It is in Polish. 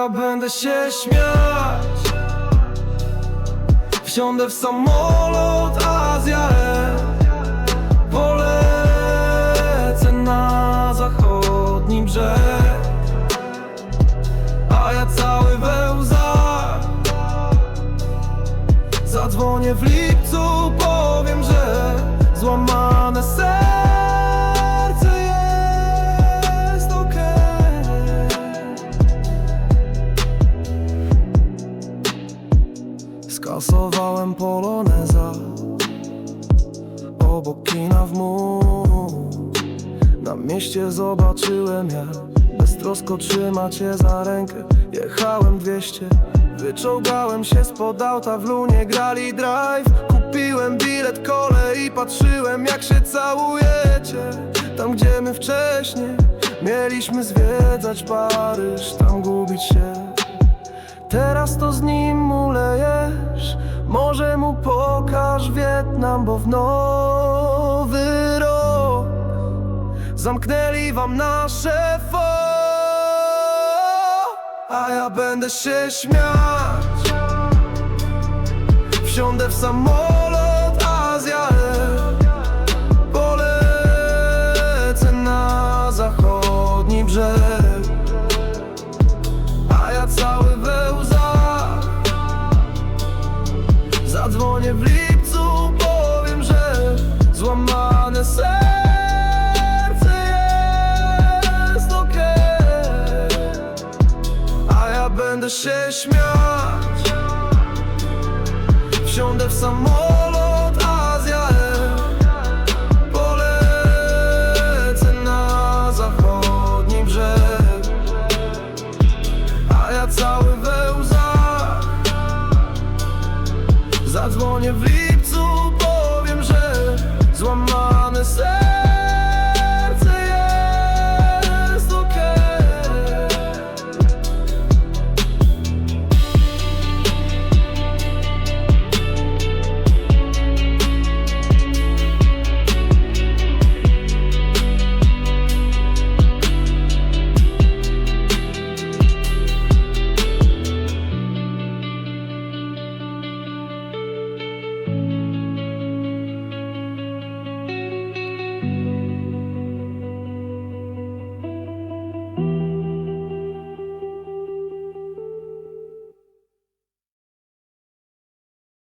ja będę się śmiać. Wsiądę w samolot Azja Polecę na zachodni brzeg. A ja cały we łzach Zadzwonię w lipcu, Skasowałem poloneza Obok kina w mur. Na mieście zobaczyłem jak Beztrosko trzyma cię za rękę. Jechałem 200 Wyczołgałem się spod auta w lunie Grali drive. Kupiłem bilet kolei Patrzyłem jak się całujecie. Tam gdzie my wcześniej Mieliśmy zwiedzać Paryż Tam gubić się. Teraz to z nim mu Wietnam Bo w nowy rok Zamknęli wam nasze fo. A ja będę się śmiać. Wsiądę w samolot Azja Polecę na zachodni brzeg. A ja cały się śmiać. Wsiądę w samolot Azja Polecę na zachodni brzeg. A ja cały we łzach Zadzwonię w